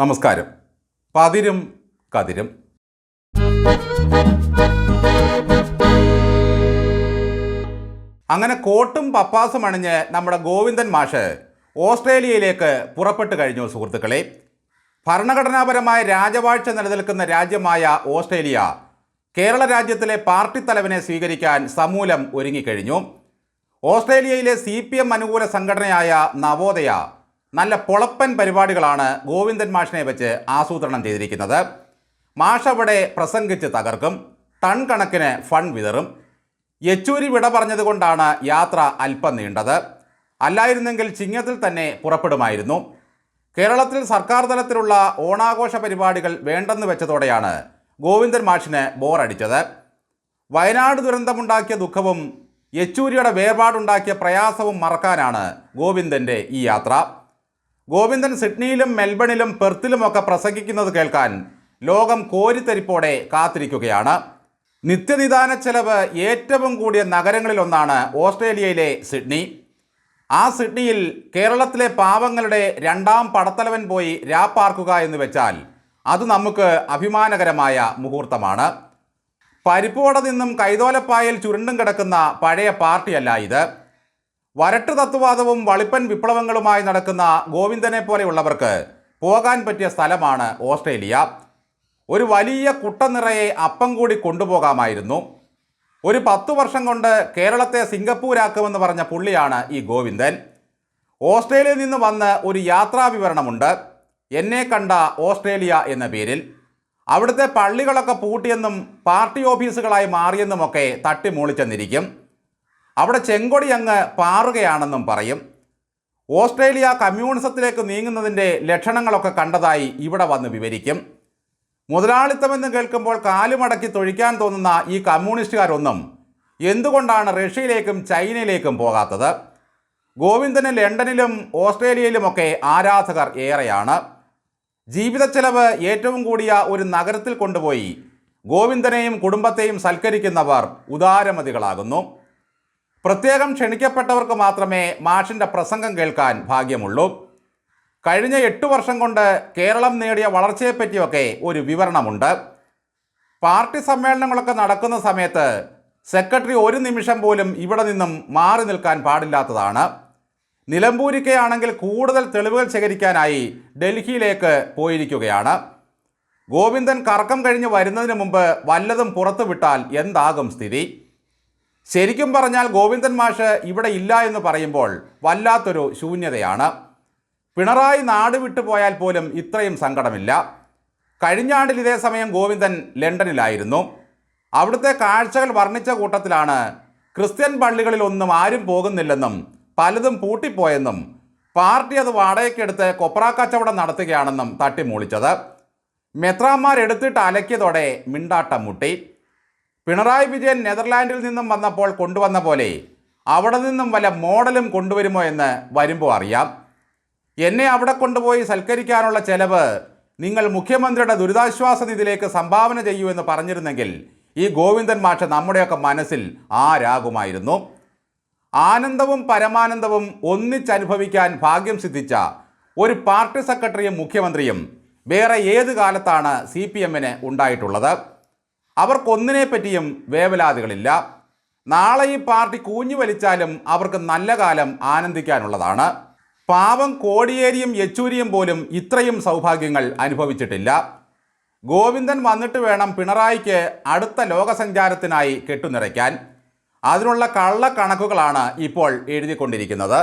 നമസ്കാരം. പതിരും കതിരും. അങ്ങനെ കോട്ടും പപ്പാസും അണിഞ്ഞ് നമ്മുടെ ഗോവിന്ദൻ മാഷ് ഓസ്ട്രേലിയയിലേക്ക് പുറപ്പെട്ടു കഴിഞ്ഞു സുഹൃത്തുക്കളെ. ഭരണഘടനാപരമായ രാജവാഴ്ച നിലനിൽക്കുന്ന രാജ്യമായ ഓസ്ട്രേലിയ കേരള രാജ്യത്തിലെ പാർട്ടി തലവനെ സ്വീകരിക്കാൻ സമൂലം ഒരുങ്ങിക്കഴിഞ്ഞു. ഓസ്ട്രേലിയയിലെ സി പി എം അനുകൂല സംഘടനയായ നവോദയ നല്ല പൊളപ്പൻ പരിപാടികളാണ് ഗോവിന്ദൻ മാഷിനെ വെച്ച് ആസൂത്രണം ചെയ്തിരിക്കുന്നത്. മാഷ് അവിടെ പ്രസംഗിച്ച് തകർക്കും ടൺ കണക്കിന് ഫൺ വിതറും. യെച്ചൂരി വിട പറഞ്ഞതുകൊണ്ടാണ് യാത്ര അല്പം നീണ്ടത്. അല്ലായിരുന്നെങ്കിൽ ചിങ്ങത്തിൽ തന്നെ പുറപ്പെടുമായിരുന്നു. കേരളത്തിൽ സർക്കാർ തലത്തിലുള്ള ഓണാഘോഷ പരിപാടികൾ വേണ്ടെന്ന് വെച്ചതോടെയാണ് ഗോവിന്ദൻ മാഷിന് ബോറടിച്ചത്. വയനാട് ദുരന്തമുണ്ടാക്കിയ ദുഃഖവും യെച്ചൂരിയുടെ വേർപാടുണ്ടാക്കിയ പ്രയാസവും മറക്കാനാണ് ഗോവിന്ദന്റെ ഈ യാത്ര. ഗോവിന്ദൻ സിഡ്നിയിലും മെൽബണിലും പെർത്തിലുമൊക്കെ പ്രസംഗിക്കുന്നത് കേൾക്കാൻ ലോകം കോരിത്തരിപ്പോടെ കാത്തിരിക്കുകയാണ്. നിത്യനിദാന ചെലവ് ഏറ്റവും കൂടിയ നഗരങ്ങളിലൊന്നാണ് ഓസ്ട്രേലിയയിലെ സിഡ്നി. ആ സിഡ്നിയിൽ കേരളത്തിലെ പാവങ്ങളുടെ രണ്ടാം പടത്തലവൻ പോയി രാപ്പാർക്കുക എന്ന് വെച്ചാൽ അത് നമുക്ക് അഭിമാനകരമായ മുഹൂർത്തമാണ്. പരിപ്പോടെ നിന്നും കൈതോലപ്പായൽ ചുരുണ്ടും കിടക്കുന്ന പഴയ പാർട്ടിയല്ല ഇത്. വരട്ട് തത്വവാദവും വളിപ്പൻ വിപ്ലവങ്ങളുമായി നടക്കുന്ന ഗോവിന്ദനെ പോലെയുള്ളവർക്ക് പോകാൻ പറ്റിയ സ്ഥലമാണ് ഓസ്ട്രേലിയ. ഒരു വലിയ കുട്ട നിറയെ അപ്പം കൂടി കൊണ്ടുപോകാമായിരുന്നു. ഒരു പത്തു വർഷം കൊണ്ട് കേരളത്തെ സിംഗപ്പൂരാക്കുമെന്ന് പറഞ്ഞ പുള്ളിയാണ് ഈ ഗോവിന്ദൻ. ഓസ്ട്രേലിയയിൽ നിന്ന് വന്ന് ഒരു യാത്രാ വിവരണമുണ്ട്. എന്നെ കണ്ട ഓസ്ട്രേലിയ എന്ന പേരിൽ. അവിടുത്തെ പള്ളികളൊക്കെ പൂട്ടിയെന്നും പാർട്ടി ഓഫീസുകളായി മാറിയെന്നുമൊക്കെ തട്ടിമൂളിച്ചെന്നിരിക്കും. അവിടെ ചെങ്കൊടി അങ്ങ് പാറുകയാണെന്നും പറയും. ഓസ്ട്രേലിയ കമ്മ്യൂണിസത്തിലേക്ക് നീങ്ങുന്നതിന്റെ ലക്ഷണങ്ങളൊക്കെ കണ്ടതായി ഇവിടെ വന്ന് വിവരിക്കും. മുതലാളിത്തമെന്ന് കേൾക്കുമ്പോൾ കാലുമടക്കി തൊഴിക്കാൻ തോന്നുന്ന ഈ കമ്മ്യൂണിസ്റ്റുകാരൊന്നും എന്തുകൊണ്ടാണ് റഷ്യയിലേക്കും ചൈനയിലേക്കും പോകാത്തത്? ഗോവിന്ദന് ലണ്ടനിലും ഓസ്ട്രേലിയയിലുമൊക്കെ ആരാധകർ ഏറെയാണ്. ജീവിത ചെലവ് ഏറ്റവും കൂടിയ ഒരു നഗരത്തിൽ കൊണ്ടുപോയി ഗോവിന്ദനെയും കുടുംബത്തെയും സൽക്കരിക്കുന്നവർ ഉദാരമതികളാകുന്നു. പ്രത്യേകം ക്ഷണിക്കപ്പെട്ടവർക്ക് മാത്രമേ മാഷിന്റെ പ്രസംഗം കേൾക്കാൻ ഭാഗ്യമുള്ളൂ. കഴിഞ്ഞ എട്ട് വർഷം കൊണ്ട് കേരളം നേടിയ വളർച്ചയെപ്പറ്റിയൊക്കെ ഒരു വിവരണമുണ്ട്. പാർട്ടി സമ്മേളനങ്ങളൊക്കെ നടക്കുന്ന സമയത്ത് സെക്രട്ടറി ഒരു നിമിഷം പോലും ഇവിടെ നിന്നും മാറി നിൽക്കാൻ പാടില്ലാത്തതാണ്. നിലമ്പൂരിക്കയാണെങ്കിൽ കൂടുതൽ തെളിവുകൾ ശേഖരിക്കാനായി ഡൽഹിയിലേക്ക് പോയിരിക്കുകയാണ്. ഗോവിന്ദൻ കറക്കം കഴിഞ്ഞ് വരുന്നതിന് മുമ്പ് വല്ലതും പുറത്തുവിട്ടാൽ എന്താകും സ്ഥിതി? ശരിക്കും പറഞ്ഞാൽ ഗോവിന്ദൻ മാഷ് ഇവിടെ ഇല്ല എന്ന് പറയുമ്പോൾ വല്ലാത്തൊരു ശൂന്യതയാണ്. പിണറായി നാട് വിട്ടു പോയാൽ പോലും ഇത്രയും സങ്കടമില്ല. കഴിഞ്ഞ ആണ്ടിൽ ഇതേ സമയം ഗോവിന്ദൻ ലണ്ടനിലായിരുന്നു. അവിടുത്തെ കാഴ്ചകൾ വർണിച്ച കൂട്ടത്തിലാണ് ക്രിസ്ത്യൻ പള്ളികളിലൊന്നും ആരും പോകുന്നില്ലെന്നും പലതും പൂട്ടിപ്പോയെന്നും പാർട്ടി അത് വാടകയ്ക്കെടുത്ത് കൊപ്ര കച്ചവടം നടത്തുകയാണെന്നും തട്ടിമൂളിച്ചത്. മെത്രാന്മാർ എടുത്തിട്ട് അലക്കിയതോടെ മിണ്ടാട്ടം മുട്ടി. പിണറായി വിജയൻ നെതർലാൻഡിൽ നിന്നും വന്നപ്പോൾ കൊണ്ടുവന്ന പോലെ അവിടെ നിന്നും വല്ല മോഡലും കൊണ്ടുവരുമോ എന്ന് വരുമ്പോൾ അറിയാം. എന്നെ അവിടെ കൊണ്ടുപോയി സൽക്കരിക്കാനുള്ള ചെലവ് നിങ്ങൾ മുഖ്യമന്ത്രിയുടെ ദുരിതാശ്വാസ നിധിയിലേക്ക് സംഭാവന ചെയ്യൂ എന്ന് പറഞ്ഞിരുന്നെങ്കിൽ ഈ ഗോവിന്ദൻ മാഷ നമ്മുടെയൊക്കെ മനസ്സിൽ ആരാകുമായിരുന്നു. ആനന്ദവും പരമാനന്ദവും ഒന്നിച്ചനുഭവിക്കാൻ ഭാഗ്യം സിദ്ധിച്ച ഒരു പാർട്ടി സെക്രട്ടറിയും മുഖ്യമന്ത്രിയും വേറെ ഏത് കാലത്താണ് സി പി എമ്മിന് ഉണ്ടായിട്ടുള്ളത്? അവർക്കൊന്നിനെ പറ്റിയും വേവലാതികളില്ല. നാളെ ഈ പാർട്ടി കൂഞ്ഞു വലിച്ചാലും അവർക്ക് നല്ല കാലം ആനന്ദിക്കാനുള്ളതാണ്. പാവം കോടിയേരിയും യെച്ചൂരിയും പോലും ഇത്രയും സൗഭാഗ്യങ്ങൾ അനുഭവിച്ചിട്ടില്ല. ഗോവിന്ദൻ വന്നിട്ട് വേണം പിണറായിക്ക് അടുത്ത ലോകസഞ്ചാരത്തിനായി കെട്ടുനിറയ്ക്കാൻ. അതിനുള്ള കള്ളക്കണക്കുകളാണ് ഇപ്പോൾ എഴുതിക്കൊണ്ടിരിക്കുന്നത്.